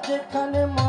Kajekanema.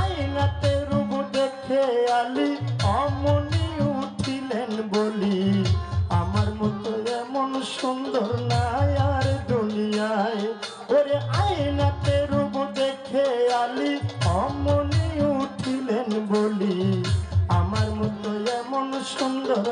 আয়নাতে রূপ দেখে আলি, অমনি উঠিলেন বলি, আমার মতো এমন সুন্দর নাই আর দুনিয়ায়। বলি, আমার মতো সুন্দর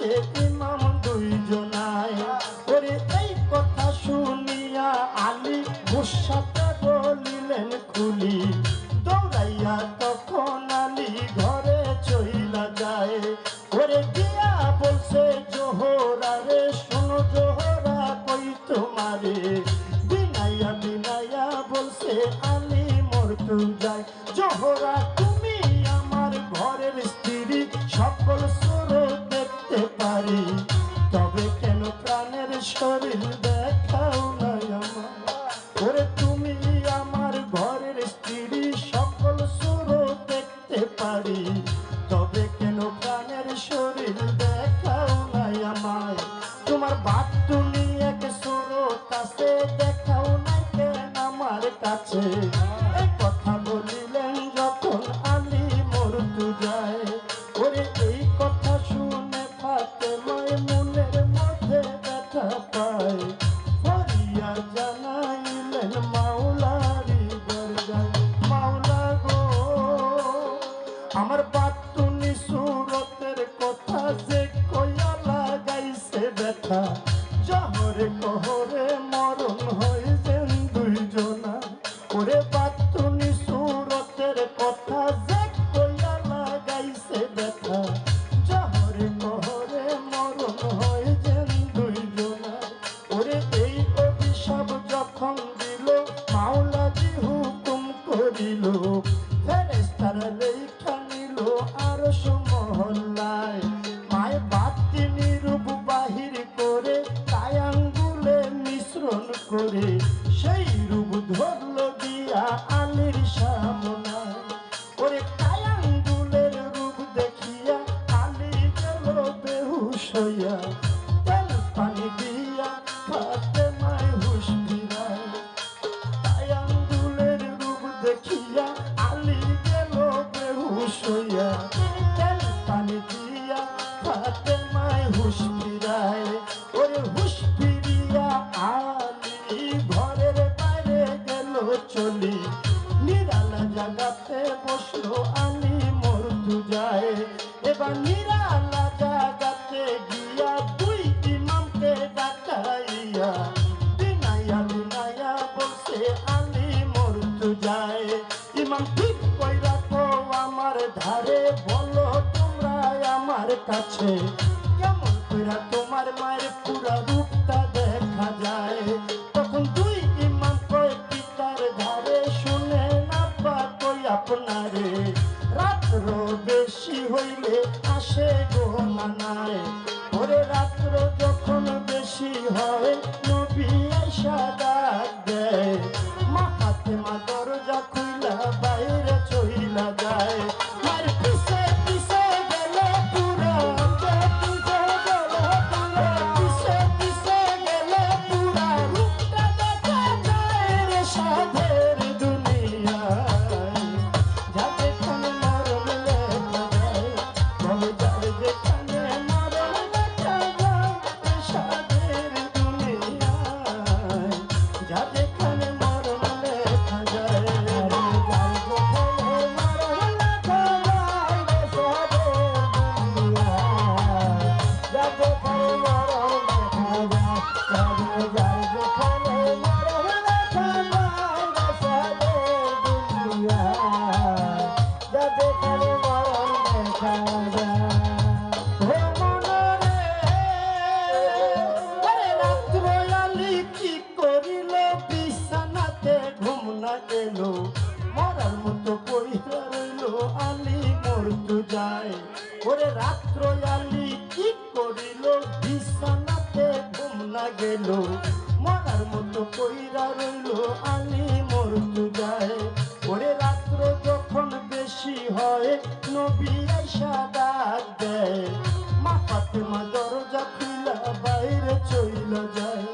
Thank you. আমার পাত্র তুমি চলি। নিরালা জাগাতে বসল আলী মোর যায়। এবার নিরালা জাগাতে গিয়া দুই ইমামকে ডাকাইয়া বিনাইয়া বিনাইয়া বসে আলী মোর যায় ইমাম ঠিক কইরা কো আমার ধারে বলো তোমরা আমার কাছে। রাত্র বেশি হইলে আসে গো মানায়। ওরে রাত্র যখন বেশি হয় নবী আশায় মারা গেল মরার মতো পড়িয়া রইল আলি মরতু যায়। ওরে রাত্র আলি কি করিল? বিছানাতে ঘুম না। গেল মরার মতো পইরা রইল আলি মরতু যায়। ওরে রাত্র যখন বেশি হয়, নবী আইসা ডাক দেয়। মা দরজা খুলা বাইরে চইল যায়।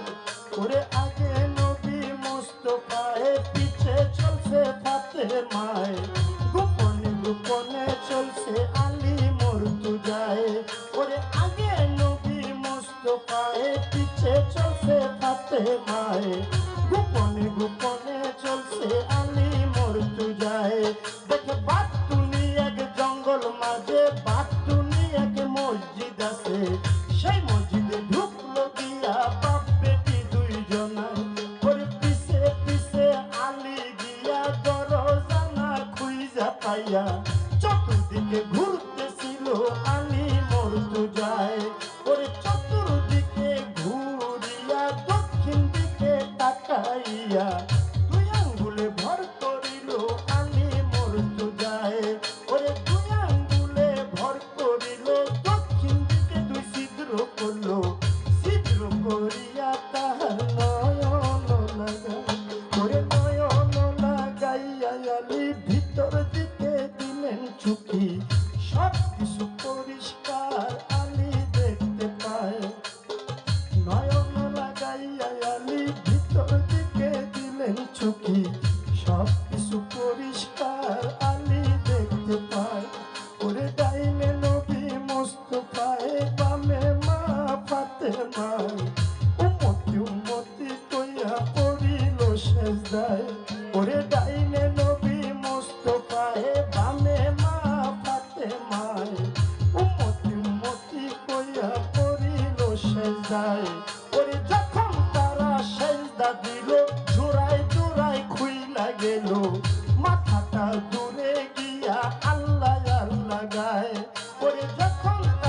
ওরে আগে মায়। গোপনে গোপনে চলছে আলী মোর যায় ওরে আগে নবী মোস্তফায় পিছে চলছে ফাতে মায় yeah. Só isso estar for the drug come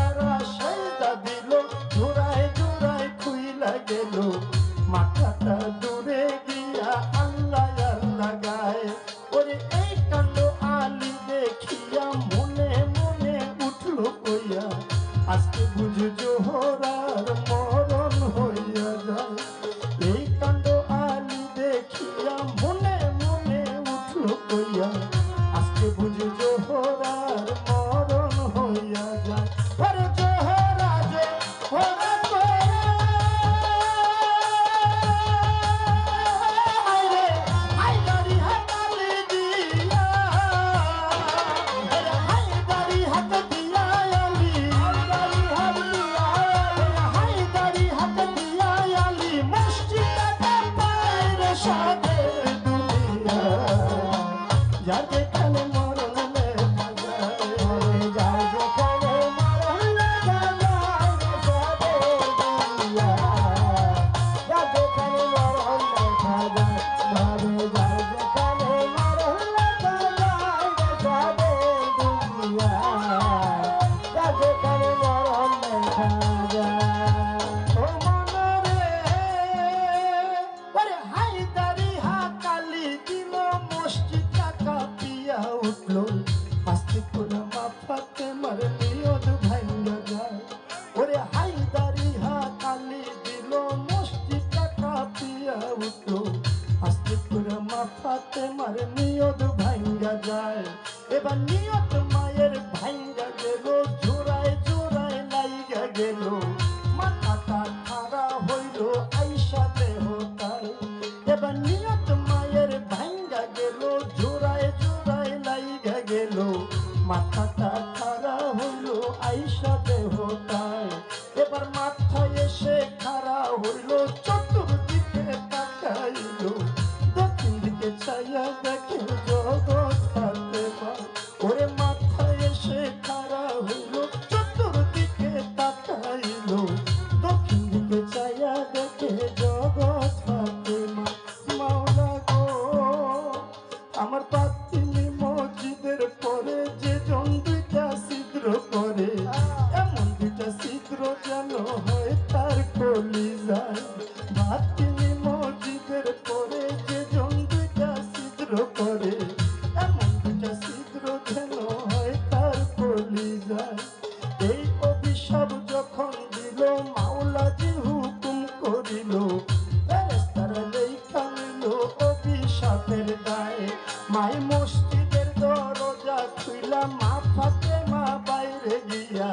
মসজিদের দরজা খুইলা মা ফাতে মা বাইরে গিয়া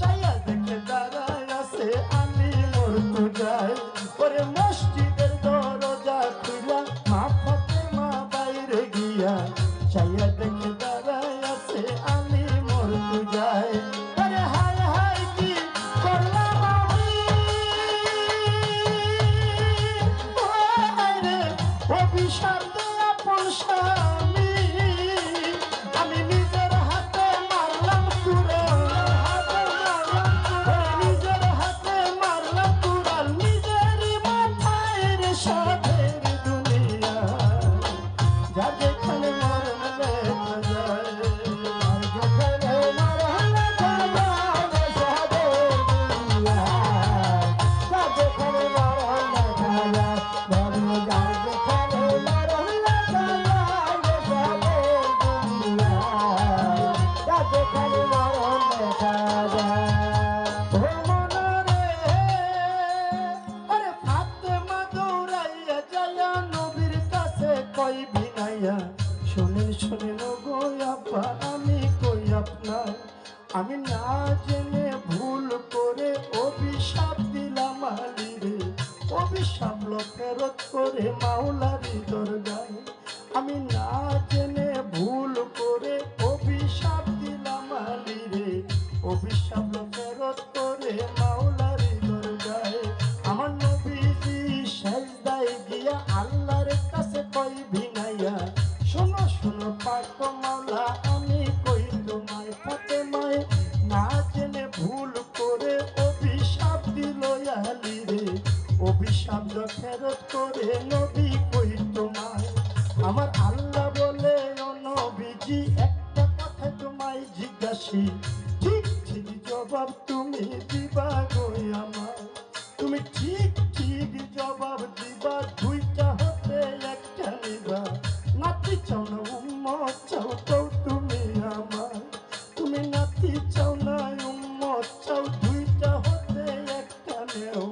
চাইয়া দেখে দাঁড়ায় আছে, আমি মোর যাই। ওরে মসজিদ mola. Yeah.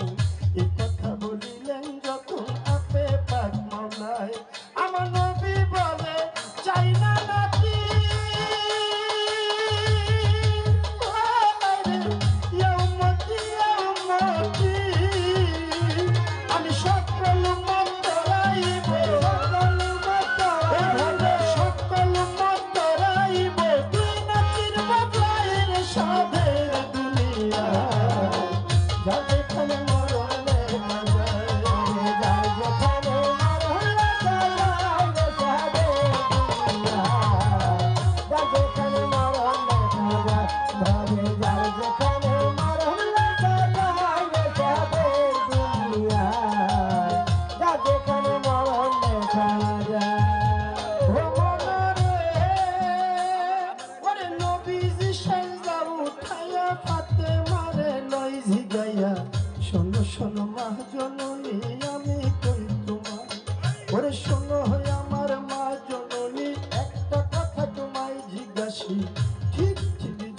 しキッキ